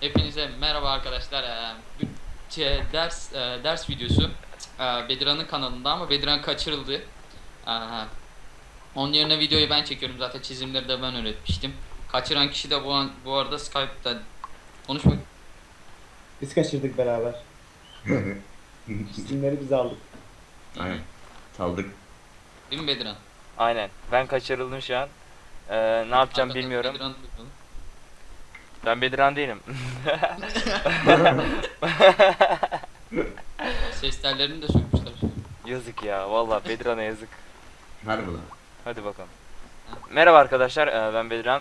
Hepinize merhaba arkadaşlar. Ee, ders e, ders videosu e, Bedirhan'ın kanalında ama Bedirhan kaçırıldı. Ee, Onun yerine videoyu ben çekiyorum zaten çizimleri de ben öğretmiştim. Kaçıran kişi de bu an, bu arada Skype'da konuşma. Biz kaçırdık beraber. Çizimleri biz aldık. Aynen. Saldık. Değil mi Bedirhan? Aynen. Ben kaçırıldım şu an. Ee, ne yapacağım Hakikaten bilmiyorum. Bedirhan'ı duyalım. Ben Bediran değilim. Ses tellerini de sökmüşler. yazık ya. Vallahi Bediran'a yazık. Harbi lan. Hadi bakalım. Merhaba arkadaşlar. ee, Ben Bediran.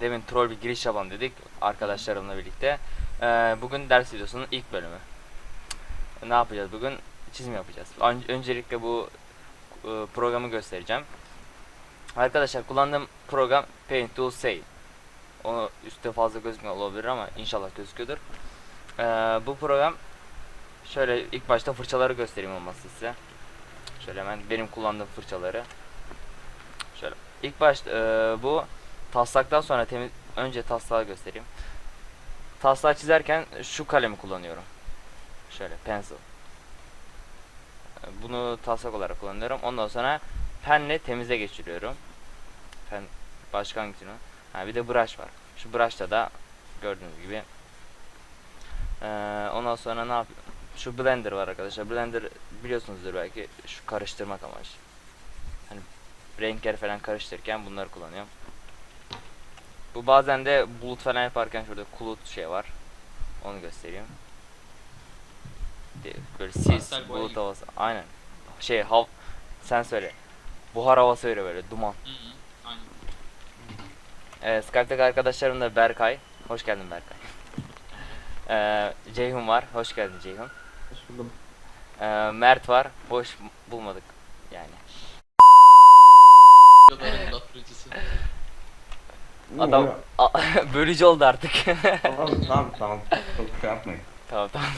Demin troll bir giriş yapalım dedik arkadaşlarımla birlikte. Ee, Bugün ders videosunun ilk bölümü. Ne yapacağız bugün? Çizim yapacağız. Ön- Öncelikle bu e, programı göstereceğim. Arkadaşlar kullandığım program Paint Tool Save. Onu üstte fazla gözükmüyor olabilir ama inşallah gözüküyordur. Ee, bu program şöyle ilk başta fırçaları göstereyim olması size. Şöyle hemen benim kullandığım fırçaları. Şöyle ilk başta e, bu taslaktan sonra temiz önce taslağı göstereyim. Taslağı çizerken şu kalemi kullanıyorum. Şöyle pencil. Bunu taslak olarak kullanıyorum. Ondan sonra penle temize geçiriyorum. Pen başka hangisini? Ha bir de brush var. Şu brush'ta da gördüğünüz gibi. Ee, ondan sonra ne yapıyorum? Şu blender var arkadaşlar. Blender biliyorsunuzdur belki şu karıştırmak amaçlı. Hani renkler falan karıştırırken bunları kullanıyorum. Bu bazen de bulut falan yaparken şurada kulut şey var. Onu göstereyim. Böyle sis, bulut havası. Aynen. Şey hav sen söyle. Buhar havası veriyor böyle duman. Hı hı. Aynen. Evet, Skype'daki arkadaşlarım da Berkay. Hoş geldin Berkay. Ee, Ceyhun var. Hoş geldin Ceyhun. Hoş buldum. Ee, Mert var. Boş bulmadık yani. Adam A- bölücü oldu artık. Tamam tamam tamam. Çok şey yapmayın. tamam tamam.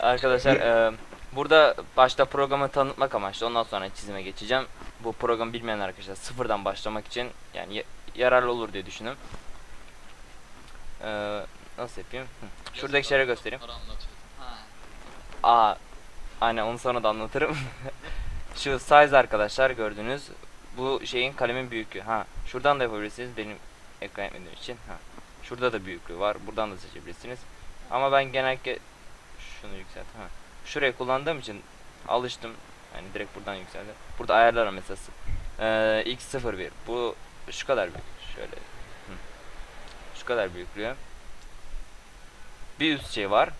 Arkadaşlar e, burada başta programı tanıtmak amaçlı ondan sonra çizime geçeceğim. Bu programı bilmeyen arkadaşlar sıfırdan başlamak için yani ya- yararlı olur diye düşündüm. Ee, nasıl yapayım? Hı. Şuradaki şeyleri göstereyim. Aa, aynen onu sonra da anlatırım. Şu size arkadaşlar gördüğünüz bu şeyin kalemin büyüklüğü. Ha, şuradan da yapabilirsiniz benim ekran etmediğim için. Ha. Şurada da büyüklüğü var. Buradan da seçebilirsiniz. Ama ben genellikle şunu yükselt. Ha. Şurayı kullandığım için alıştım. Yani direkt buradan yükseldi. Burada ayarlarım mesela. Ee, x01 bu şu kadar büyük. Şöyle. Hı. Şu kadar büyüklüğü. Bir üst şey var.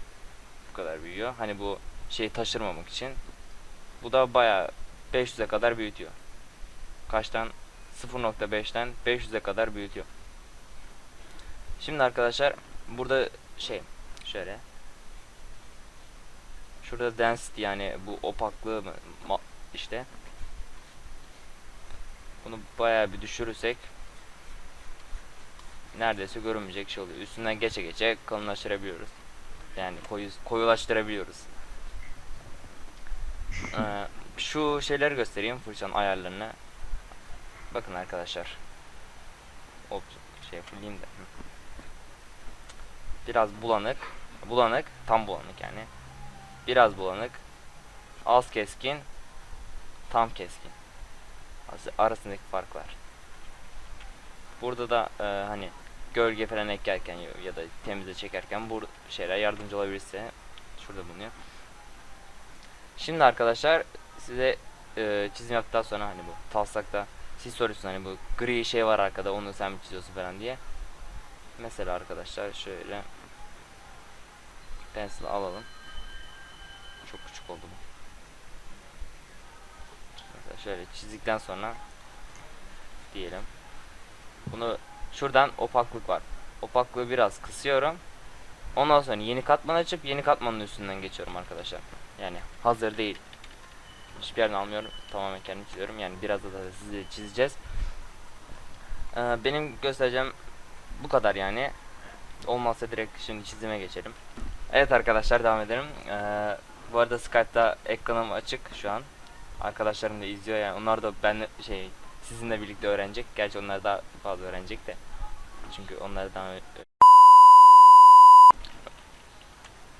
Bu kadar büyüyor. Hani bu şeyi taşırmamak için. Bu da bayağı 500'e kadar büyütüyor. Kaçtan? 0.5'ten 500'e kadar büyütüyor. Şimdi arkadaşlar burada şey şöyle Şurada density yani bu opaklığı mı işte bunu bayağı bir düşürürsek neredeyse görünmeyecek şey oluyor. Üstünden geçe geçe kalınlaştırabiliyoruz. Yani koyu, koyulaştırabiliyoruz. Ee, şu şeyleri göstereyim fırçanın ayarlarını. Bakın arkadaşlar. Hop şey yapayım da. Biraz bulanık. Bulanık. Tam bulanık yani. Biraz bulanık. Az keskin. Tam keskin. Arası- Arasındaki fark var. Burada da e, hani gölge falan eklerken ya- da temize çekerken bu şeyler yardımcı olabilirse şurada bulunuyor. Şimdi arkadaşlar size e, çizim yaptıktan sonra hani bu taslakta siz soruyorsunuz hani bu gri şey var arkada onu sen mi çiziyorsun falan diye. Mesela arkadaşlar şöyle pencil alalım. Küçük oldu bu. Mesela şöyle çizdikten sonra diyelim. Bunu şuradan opaklık var. Opaklığı biraz kısıyorum. Ondan sonra yeni katman açıp yeni katmanın üstünden geçiyorum arkadaşlar. Yani hazır değil. Hiçbir yerden almıyorum. Tamamen kendim çiziyorum. Yani biraz da size çizeceğiz. Ee, benim göstereceğim bu kadar yani. Olmazsa direkt şimdi çizime geçelim. Evet arkadaşlar devam edelim. Ee, bu arada Skype'da ekranım açık şu an. Arkadaşlarım da izliyor yani. Onlar da ben şey sizinle birlikte öğrenecek. Gerçi onlar daha fazla öğrenecek de. Çünkü onlardan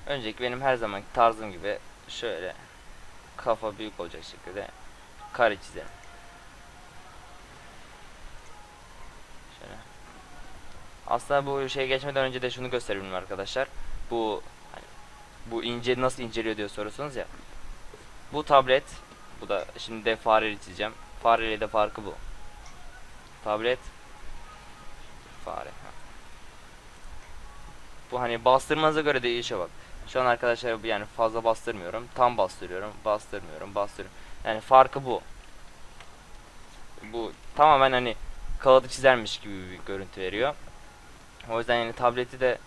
Önceki benim her zamanki tarzım gibi şöyle kafa büyük olacak şekilde kare çizelim. Şöyle. Aslında bu şeye geçmeden önce de şunu gösterebilirim arkadaşlar. Bu bu ince nasıl inceliyor diye soruyorsunuz ya. Bu tablet, bu da şimdi de fareli çizeceğim. Fareyle de farkı bu. Tablet fare. Bu hani bastırmanıza göre değişiyor bak. Şu an arkadaşlar yani fazla bastırmıyorum. Tam bastırıyorum. Bastırmıyorum. Bastırıyorum. Yani farkı bu. Bu tamamen hani kağıdı çizermiş gibi bir görüntü veriyor. O yüzden yani tableti de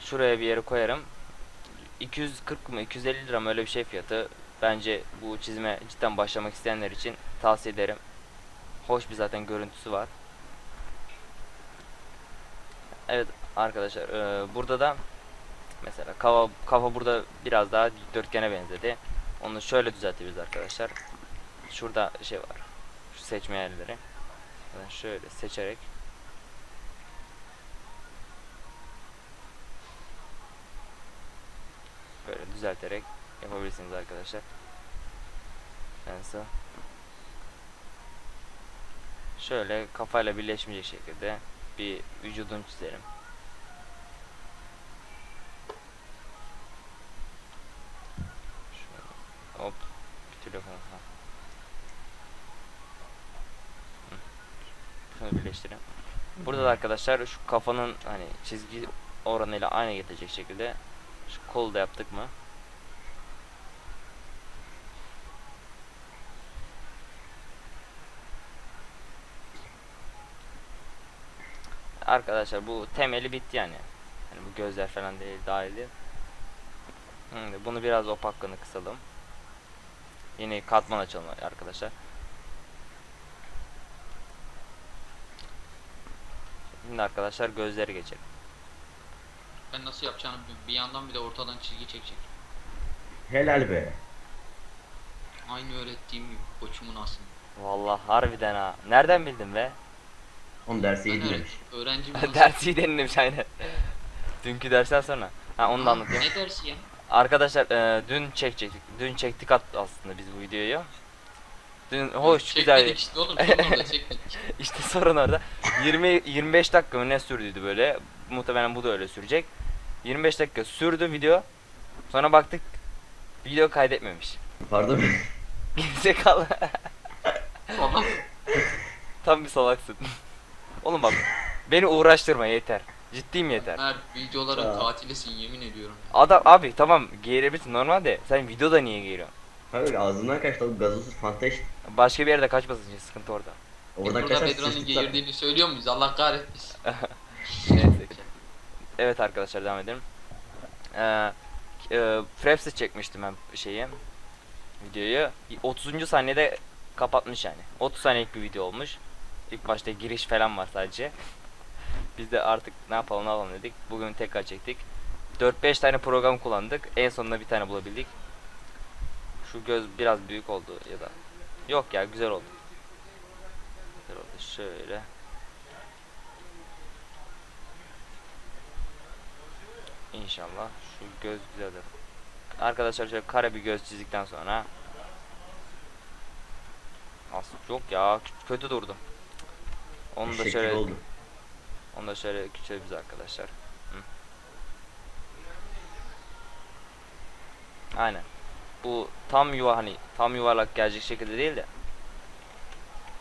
şuraya bir yere koyarım. 240 mı 250 lira mı öyle bir şey fiyatı. Bence bu çizime cidden başlamak isteyenler için tavsiye ederim. Hoş bir zaten görüntüsü var. Evet arkadaşlar eee, burada da mesela kafa, kafa burada biraz daha dikdörtgene benzedi. Onu şöyle düzeltebiliriz arkadaşlar. Şurada şey var. Şu seçme yerleri. Ben şöyle seçerek böyle düzelterek yapabilirsiniz arkadaşlar. Nasıl? Şöyle kafayla birleşmeyecek şekilde bir vücudunu çizelim. Şöyle. Hop. Bir. Hı. Şunu birleştirelim. Burada da arkadaşlar şu kafanın hani çizgi oranıyla aynı getirecek şekilde şu kolu da yaptık mı? Arkadaşlar bu temeli bitti yani. Hani bu gözler falan değil dahil değil. Şimdi bunu biraz opaklığını kısalım. Yine katman açalım arkadaşlar. Şimdi arkadaşlar gözleri geçelim. Ben nasıl yapacağını bir, bir yandan bir de ortadan çizgi çekecek. Helal be. Aynı öğrettiğim gibi koçumun aslında. Vallahi harbiden ha. Nereden bildin be? Onun dersi iyi dinlemiş. öğrencim nasıl- Dersi denilmiş aynen. Dünkü dersten sonra. Ha onu da anlatayım. Ne dersi ya? Arkadaşlar e, dün çekecektik. Dün çektik at aslında biz bu videoyu. Dün hoş Çekmedik güzel. işte oğlum sorun orada çekmedik. İşte sorun orada. 20 25 dakika mı ne sürdüydü böyle. Muhtemelen bu da öyle sürecek. 25 dakika sürdü video. Sonra baktık video kaydetmemiş. Pardon. Gerizekalı. Falan. Tam bir salaksın. Oğlum bak beni uğraştırma yeter. Ciddiyim yeter. Her videoların Ya. katilisin yemin ediyorum. Adam abi tamam geğirebilirsin normal de sen videoda niye geğiriyorsun? Hayır ağzından kaçtı o gazozuz fanta işte. Başka bir yerde kaçmasın için sıkıntı orada. Oradan burada kaçar Bedran'ın sıçtık zaten. geğirdiğini söylüyor muyuz? Allah kahretmesin. Neyse. Evet arkadaşlar devam edelim. Ee, e, Fraps'e çekmiştim ben şeyi. Videoyu. 30. saniyede kapatmış yani. 30 saniyelik bir video olmuş. İlk başta giriş falan var sadece. Biz de artık ne yapalım ne yapalım dedik. Bugün tekrar çektik. 4-5 tane program kullandık. En sonunda bir tane bulabildik. Şu göz biraz büyük oldu ya da. Yok ya güzel oldu. Güzel oldu. Şöyle. İnşallah şu göz güzeldir. Arkadaşlar şöyle kare bir göz çizdikten sonra Aslında yok ya kö- kötü durdu. Onu da şöyle oldu. onu da şöyle küçültürüz arkadaşlar. Hı. Aynen. Bu tam yuva hani tam yuvarlak gelecek şekilde değil de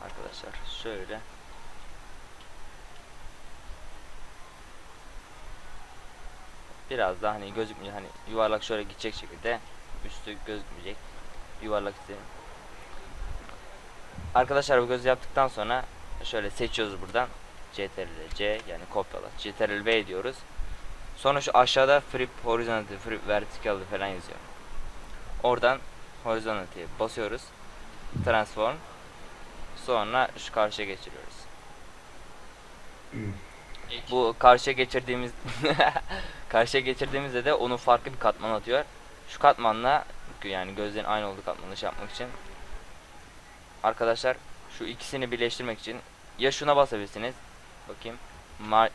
arkadaşlar şöyle biraz daha hani gözükmeyecek hani yuvarlak şöyle gidecek şekilde üstü gözükmeyecek yuvarlak istedim. Arkadaşlar bu gözü yaptıktan sonra şöyle seçiyoruz buradan CTRL C yani kopyala CTRL V diyoruz. Sonra şu aşağıda flip horizontal flip vertical falan yazıyor. Oradan horizontal'e basıyoruz. Transform. Sonra şu karşıya geçiriyoruz. Bu karşıya geçirdiğimiz karşıya geçirdiğimizde de onun farklı bir katman atıyor. Şu katmanla yani gözlerin aynı olduğu katmanı şey yapmak için arkadaşlar şu ikisini birleştirmek için ya şuna basabilirsiniz. Bakayım.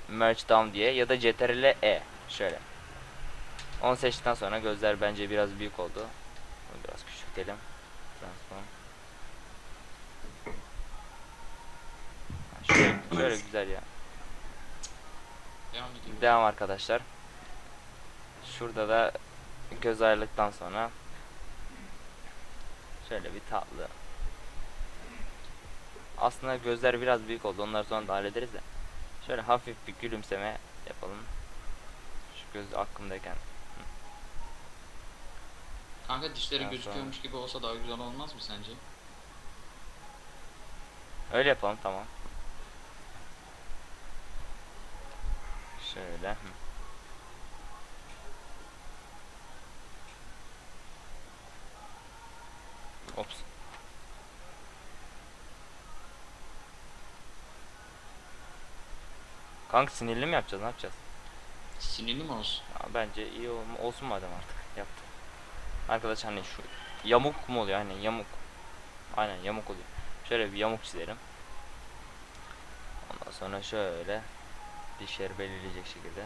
Merge down diye ya da CTRL E şöyle. Onu seçtikten sonra gözler bence biraz büyük oldu. Bunu biraz küçültelim. Transform. Şöyle, şöyle güzel ya. Devam. Devam arkadaşlar. Şurada da göz ayırdıktan sonra şöyle bir tatlı. Aslında gözler biraz büyük oldu. Onları sonra da hallederiz de. Şöyle hafif bir gülümseme yapalım. Şu göz aklımdayken. Kanka dişleri Daha gözüküyormuş gibi olsa daha güzel olmaz mı sence? Öyle yapalım tamam. Şöyle. hı. Kanka sinirli mi yapacağız? Ne yapacağız? Sinirli mi olsun? Ya bence iyi ol- olsun madem artık yaptı. Arkadaş hani şu yamuk mu oluyor? Hani yamuk. Aynen yamuk oluyor. Şöyle bir yamuk çizelim. Ondan sonra şöyle dişleri belirleyecek şekilde.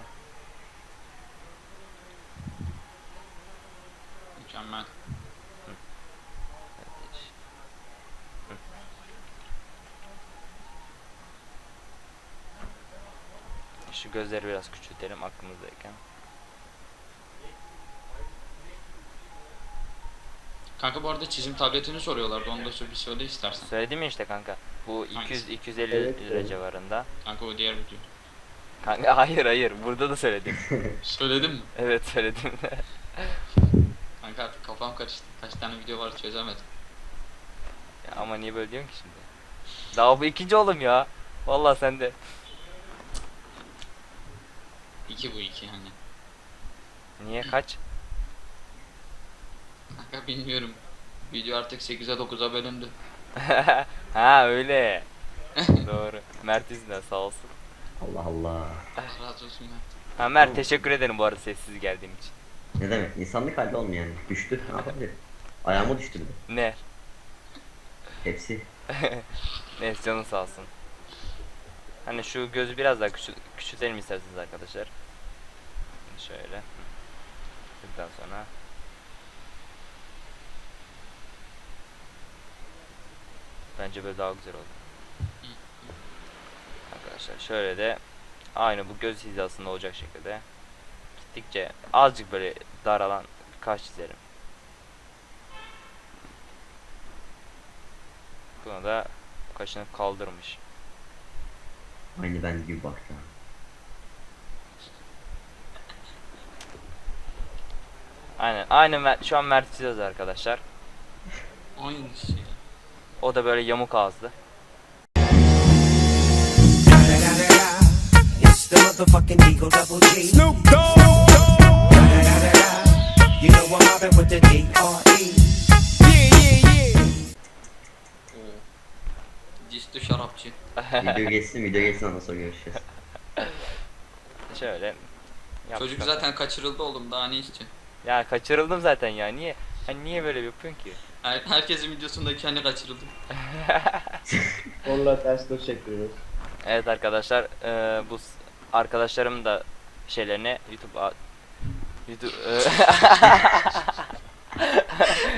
Mükemmel. Evet, diş. Hı. Şu gözleri biraz küçültelim aklımızdayken. Kanka bu arada çizim tabletini soruyorlardı. Onu da bir söyle istersen. Söyledim ya işte kanka. Bu 200 Hangisi? 250 Evet, lira evet. civarında. Kanka o diğer video. Kanka hayır hayır burada da söyledim. Söyledim mi? evet söyledim. Kanka artık kafam karıştı. Kaç tane video var çözemedim. Ya ama niye böyle diyorsun ki şimdi? Daha bu ikinci oğlum ya. Vallahi sen de. İki bu iki hani. Niye kaç? Kanka bilmiyorum. Video artık 8'e 9'a bölündü. ha öyle. Doğru. Mert yüzünden sağ olsun. Allah Allah. Allah razı olsun ya. Ha Mert teşekkür ederim bu arada sessiz geldiğim için. Ne demek? İnsanlık hali olmuyor yani. Düştü. Ne yapabilir? Ayağıma düştü bir de. Ne? Hepsi. Neyse canın sağ olsun. Hani şu gözü biraz daha küçül küçültelim isterseniz arkadaşlar. Şöyle. Bundan sonra. Bence böyle daha güzel oldu. Arkadaşlar şöyle de aynı bu göz hizasında olacak şekilde gittikçe azıcık böyle daralan bir kaş çizelim. Buna da kaşını kaldırmış. Aynı ben gibi baktı. Aynen. Aynen Mert, şu an Mert çiziyoruz arkadaşlar. Aynı şey. O da böyle yamuk ağızlı. Snoop Dogg. You know I'm mobbing with the D.R.E. Oo. Distü şarapçı. Video geçsin, video geçsin ondan sonra görüşeceğiz. Şöyle. Çocuk bakalım. zaten kaçırıldı oğlum daha ne istiyor? Ya kaçırıldım zaten ya. Niye? Hani niye böyle yapıyorsun ki? Her, herkesin videosunda kendi kaçırıldı. Orla ters dur çektiriyoruz. Evet arkadaşlar, eee, bu s- arkadaşlarım da şeylerini YouTube a- YouTube eee,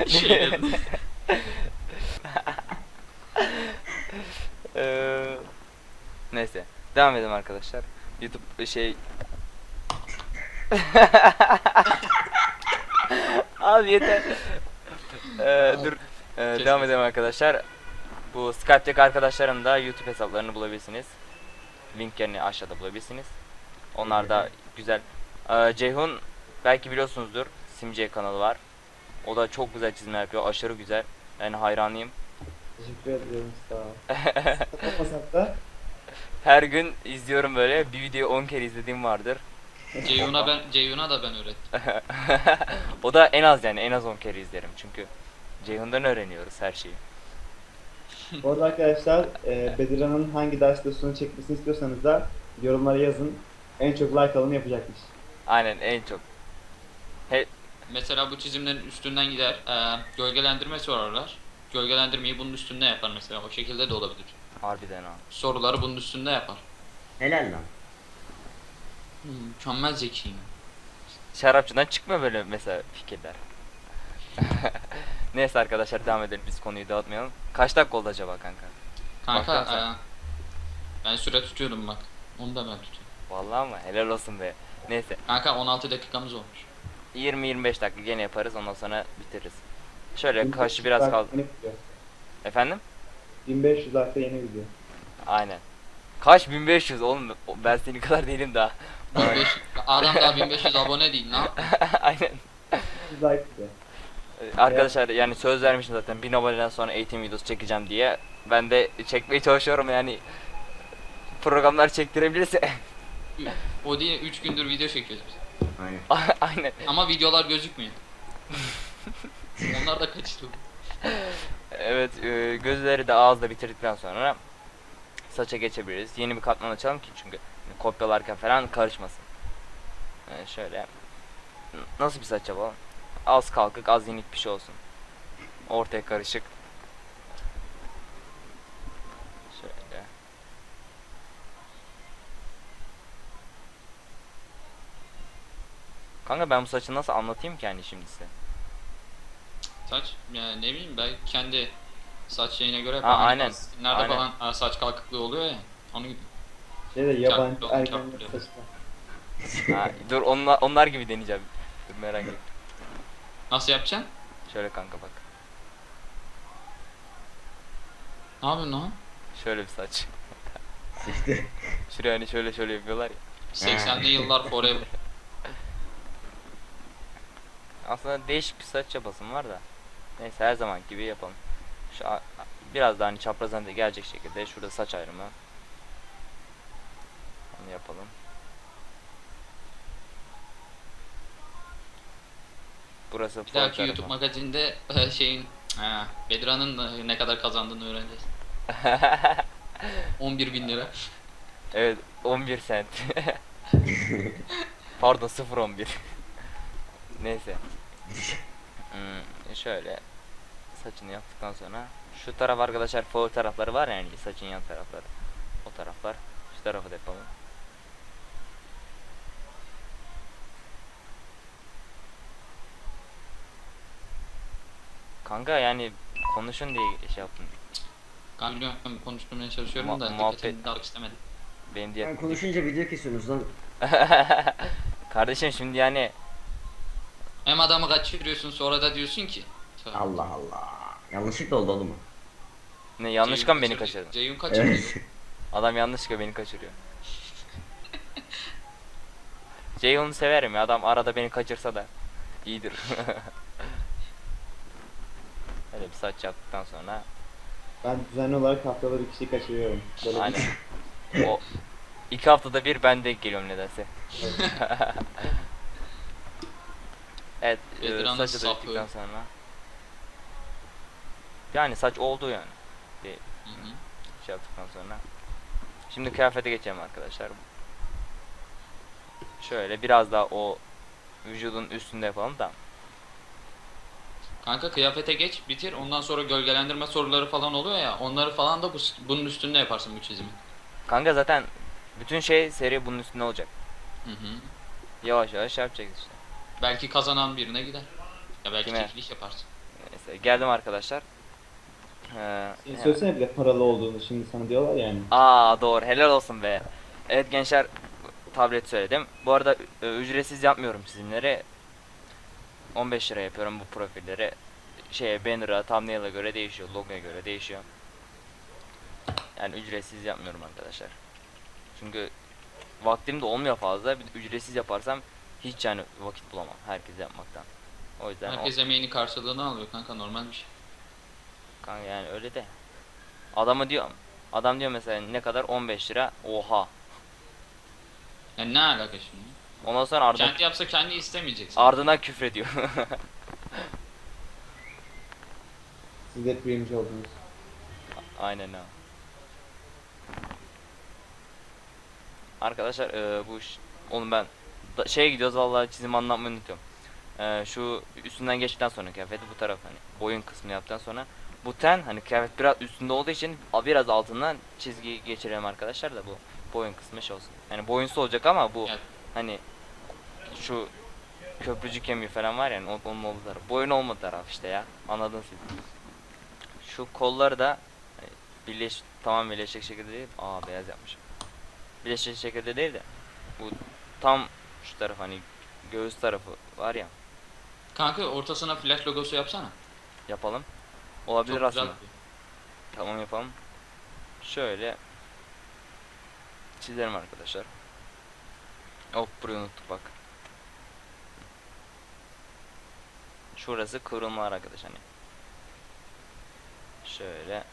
Şeylerini. Eee, neyse devam edelim arkadaşlar. YouTube şey Abi yeter. Eee, dur. Eee, devam edelim arkadaşlar. Bu Skype'deki arkadaşlarım da YouTube hesaplarını bulabilirsiniz. Linklerini aşağıda bulabilirsiniz. Onlar da güzel. Eee, Ceyhun belki biliyorsunuzdur. Simce kanalı var. O da çok güzel çizimler yapıyor. Aşırı güzel. Yani hayranıyım. Teşekkür ediyorum sağ ol. Her gün izliyorum böyle. Bir videoyu 10 kere izlediğim vardır. Ceyhun'a ben Ceyhun'a da ben öğrettim. o da en az yani en az 10 kere izlerim. Çünkü Ceyhun'dan öğreniyoruz her şeyi. Bu arada arkadaşlar e, Bedirhan'ın hangi ders videosunu çekmesini istiyorsanız da yorumlara yazın. En çok like alanı yapacakmış. Aynen en çok. Mesela bu çizimlerin üstünden gider. eee, gölgelendirme sorarlar. Gölgelendirmeyi bunun üstünde yapar mesela. O şekilde de olabilir. Harbiden ha. Soruları bunun üstünde yapar. Helal lan. Hmm, Mükemmel zekiyim. şarapçıdan çıkmıyor böyle mesela fikirler. Neyse arkadaşlar devam edelim biz konuyu dağıtmayalım. Kaç dakika oldu acaba kanka? Kanka Baktan sen. e, ben süre tutuyorum bak. Onu da ben tutuyorum. Vallahi mı? Helal olsun be. Neyse Kanka 16 dakikamız olmuş. 20-25 dakika gene yaparız ondan sonra bitiririz. Şöyle 1500 kaşı biraz kaldı. Efendim? 1500 dakika yeni video. Aynen. Kaç 1500 oğlum ben senin kadar değilim daha. 1500 adam daha 1500 abone değil lan. Aynen. 100 like video. Ee, Arkadaşlar yani söz vermiştim zaten 1000 aboneden sonra eğitim videosu çekeceğim diye. Ben de çekmeye çalışıyorum yani programlar çektirebilirse. O diye 3 gündür video çekiyoruz biz. Aynen. Aynen. Ama videolar gözükmüyor. Onlar da kaçırıldı. Evet e, gözleri de ağızda bitirdikten sonra saça geçebiliriz. Yeni bir katman açalım ki çünkü kopyalarken falan karışmasın. Ee, şöyle N- nasıl bir saç yapalım? Az kalkık az yenik bir şey olsun. Ortaya karışık. Şöyle. Kanka ben bu saçı nasıl anlatayım ki yani şimdi size? Saç yani ne bileyim ben kendi saç şeyine göre Ha, aynen. Nerede Aynen. falan ha, saç kalkıklığı oluyor ya. Onu gibi. Şeyde yabancı Çarpıyor, ergenler çarpıyor. saçma. Ha, dur onlar, onlar gibi deneyeceğim. Dur merak etme. Nasıl yapacaksın? Şöyle kanka bak. Ne yapıyorsun lan? Şöyle bir saç. İşte. Şuraya hani şöyle şöyle yapıyorlar ya. 80'li yıllar forever. Aslında değişik bir saç yapasım var da. Neyse her zaman gibi yapalım. Şu biraz daha hani çaprazdan da gelecek şekilde şurada saç ayrımı. Onu yapalım. Burası Bir dahaki tarafı. YouTube magazinde e, şeyin Bedra'nın ne kadar kazandığını öğreneceğiz. 11 bin lira. Evet 11 sent. Pardon 0.11. Neyse. Hmm, şöyle saçını yaptıktan sonra şu taraf arkadaşlar foul tarafları var yani saçın yan tarafları. O taraflar. Şu tarafı da yapalım. Kanka yani konuşun diye şey yaptım. Ben biliyorum konuşturmaya çalışıyorum Mu- da muhabbet- dağıtmak istemedim. Benim diye. Ben konuşunca video kesiyorsunuz lan. Kardeşim şimdi yani Hem adamı kaçırıyorsun sonra da diyorsun ki. Tövbe. Allah Allah. Yanlışlıkla oldu oğlum. ne yanlışlıkla mı beni kaçırdı. kaçırdın? Ceyhun kaçırdı. Evet. Adam yanlışlıkla beni kaçırıyor. Ceyhun'u severim ya adam arada beni kaçırsa da iyidir. Öyle bir saç yaptıktan sonra Ben düzenli olarak haftada bir kişi kaçırıyorum. Böyle aynen. o iki haftada bir ben denk geliyorum nedense. evet e, Bedirhan'ın saçı da sapı. bittikten sonra yani saç oldu yani Hı hı. şey yaptıktan sonra. Şimdi kıyafete geçelim arkadaşlar. Şöyle biraz daha o vücudun üstünde yapalım da. Kanka kıyafete geç bitir ondan sonra gölgelendirme soruları falan oluyor ya onları falan da bu, bunun üstünde yaparsın bu çizimi. Kanka zaten bütün şey seri bunun üstünde olacak. Hı hı. Yavaş yavaş yapacağız işte. Belki kazanan birine gider. Ya belki Kime? çekiliş yaparsın. Neyse geldim arkadaşlar. Ee, Şey söylesene bir de paralı olduğunu şimdi sana diyorlar yani. Aa doğru helal olsun be. Evet gençler tablet söyledim. Bu arada e, ücretsiz yapmıyorum çizimleri. 15 lira yapıyorum bu profilleri. Şeye banner'a, thumbnail'a göre değişiyor, logoya göre değişiyor. Yani ücretsiz yapmıyorum arkadaşlar. Çünkü vaktim de olmuyor fazla. Bir de ücretsiz yaparsam hiç yani vakit bulamam herkes yapmaktan. O yüzden o- Herkes emeğini karşılığını alıyor kanka normal bir şey. Kanka yani öyle de. Adamı diyor adam diyor mesela ne kadar 15 lira. Oha. Yani ne alaka şimdi? Ondan sonra ardından, Kendi yapsa kendi istemeyeceksin. ardından küfrediyor. Siz de primiş oldunuz. Aynen ha. Arkadaşlar eee, bu ş- oğlum ben da, şeye gidiyoruz vallahi çizim anlatmayı unutuyorum. Eee, şu üstünden geçtikten sonra kıyafeti bu taraf hani boyun kısmını yaptıktan sonra bu ten hani kıyafet biraz üstünde olduğu için biraz altından çizgi geçirelim arkadaşlar da bu boyun kısmı şey olsun. Yani boyunsu olacak ama bu Evet. hani şu köprücük kemiği falan var ya yani onun olduğu taraf. Boyun olmadığı taraf işte ya. Anladın siz. Şu kolları da e, birleş tamam birleşik şekilde değil. Aa beyaz yapmışım. Birleşik şekilde değil de bu tam şu taraf hani göğüs tarafı var ya Kanka ortasına flash logosu yapsana. yapalım. Olabilir Çok güzel. aslında. Tamam yapalım. Şöyle çizelim arkadaşlar. Hop burayı unuttuk bak. Şurası kıvrımlar arkadaş hani. Şöyle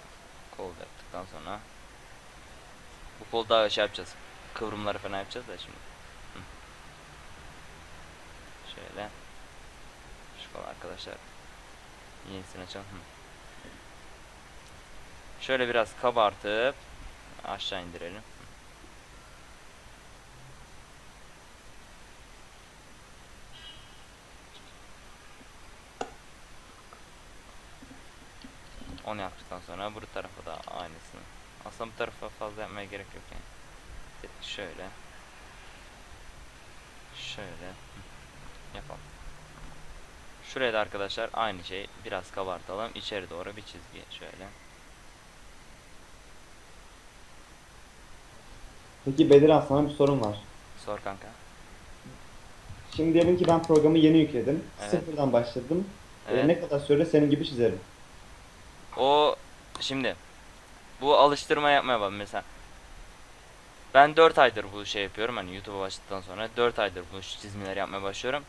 kol yaptıktan sonra bu kol daha şey yapacağız. Kıvrımları falan yapacağız da şimdi. Şöyle şu kol arkadaşlar. Yenisini açalım. Şöyle biraz kabartıp aşağı indirelim. Onu yaptıktan sonra bu tarafa da aynısını. Aslında bu tarafa fazla yapmaya gerek yok yani. Şöyle. Şöyle. Yapalım. Şuraya da arkadaşlar aynı şey biraz kabartalım. İçeri doğru bir çizgi şöyle. Peki Bediran sana bir sorum var. Sor kanka. Şimdi diyelim ki ben programı yeni yükledim. Evet. Sıfırdan başladım. Ee, Evet. ne kadar sürede senin gibi çizerim? O şimdi bu alıştırma yapmaya bak mesela. Ben 4 aydır bu şey yapıyorum hani YouTube'a başladıktan sonra 4 aydır bu çizimleri yapmaya başlıyorum.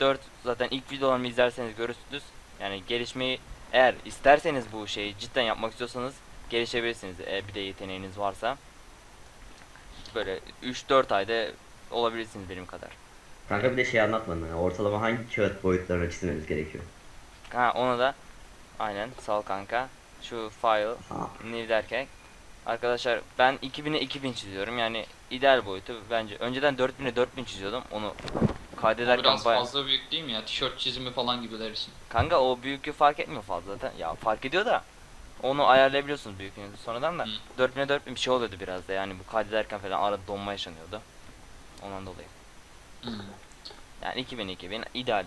4 zaten ilk videolarımı izlerseniz görürsünüz. Yani gelişmeyi eğer isterseniz bu şeyi cidden yapmak istiyorsanız gelişebilirsiniz. E, bir de yeteneğiniz varsa. Böyle 3-4 ayda olabilirsiniz benim kadar. Kanka bir de şey anlatmadın. Yani ortalama hangi kağıt boyutlarına çizmemiz gerekiyor? Ha onu da aynen sağ ol kanka. Şu file Ha. New derken arkadaşlar ben 2000'e 2000 çiziyorum yani ideal boyutu bence önceden 4000'e 4000 çiziyordum onu kaydederken biraz bayağı fazla büyük değil mi ya? Tişört çizimi falan gibiler için. kanka o büyüklüğü fark etmiyor fazla zaten. Ya fark ediyor da onu ayarlayabiliyorsunuz büyüklüğünü sonradan da. Hı. 4000'e 4000 bir şey oluyordu biraz da yani bu kaydederken falan arada donma yaşanıyordu. Ondan dolayı. Hmm. yani 2000 2000 ideal.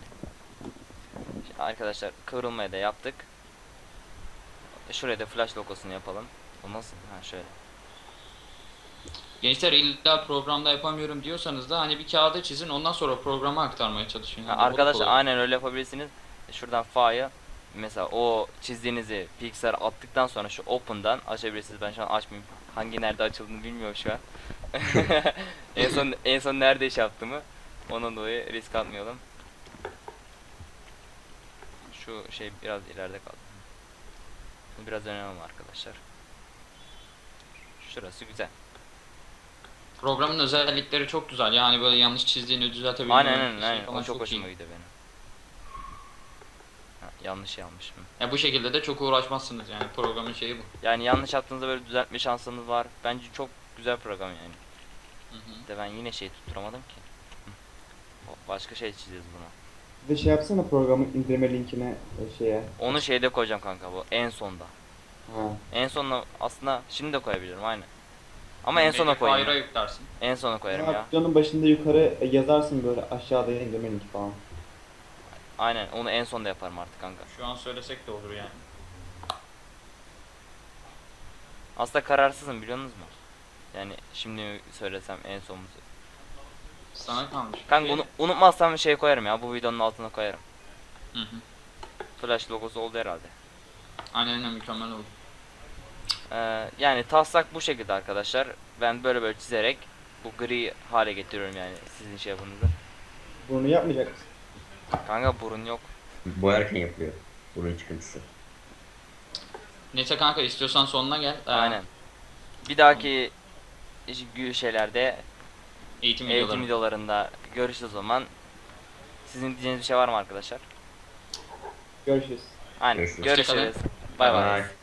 Şimdi arkadaşlar kıvrılmayı da yaptık. Şuraya da flash logosunu yapalım. O nasıl? Ha şöyle Gençler illa programda yapamıyorum diyorsanız da hani bir kağıda çizin ondan sonra programa aktarmaya çalışın. Yani arkadaşlar aynen öyle yapabilirsiniz. Şuradan file'ı mesela o çizdiğinizi Pixar attıktan sonra şu open'dan açabilirsiniz. Ben şu an açmayayım. Hangi nerede açıldığını bilmiyorum şu an. en son en son nerede iş yaptığımı onun dolayı risk atmayalım. Şu şey biraz ileride kaldı. Biraz önemli arkadaşlar. Şurası güzel. Programın özellikleri çok güzel. Yani böyle yanlış çizdiğini düzeltebilmek. Aynen aynen şey aynen. O çok iyi. hoşuma gidiyor benim. Ha, yanlış yapmışım. Ya bu şekilde de çok uğraşmazsınız yani programın şeyi bu. Yani yanlış yaptığınızda böyle düzeltme şansınız var. Bence çok güzel program yani. Hı hı. De ben yine şey tutturamadım ki. Başka şey çizeceğiz buna. Bir de şey yapsana programın indirme linkine e, şeye. Onu şeyde koyacağım kanka bu en sonda. Ha. En sonuna aslında şimdi de koyabilirim aynı. Ama en sona koyayım. Ya. yüklersin. En sona koyarım ya. Videonun başında yukarı yazarsın böyle aşağıda indirme linki falan. Aynen onu en sonda yaparım artık kanka. Şu an söylesek de olur yani. Aslında kararsızım biliyorsunuz mu? Yani şimdi mi söylesem en son mu? Sana kalmış. Kanka bunu unutmazsam şey koyarım ya bu videonun altına koyarım. Hı hı. Flash logosu oldu herhalde. Aynen aynen mükemmel oldu. Ee, yani taslak bu şekilde arkadaşlar. Ben böyle böyle çizerek bu gri hale getiriyorum yani sizin şey yapınızı. Bunu yapmayacak mısın? Kanka burun yok. Boyarken yapılıyor. Burun çıkıntısı. Neyse kanka istiyorsan sonuna gel. Ee, Aynen. Bir dahaki iş- şeylerde Eğitim, eğitim videoları. videolarında görüşürüz o zaman. Sizin diyeceğiniz bir şey var mı arkadaşlar? Görüşürüz. Aynen. Görüşürüz. Görüşürüz. Bay bay. Bye.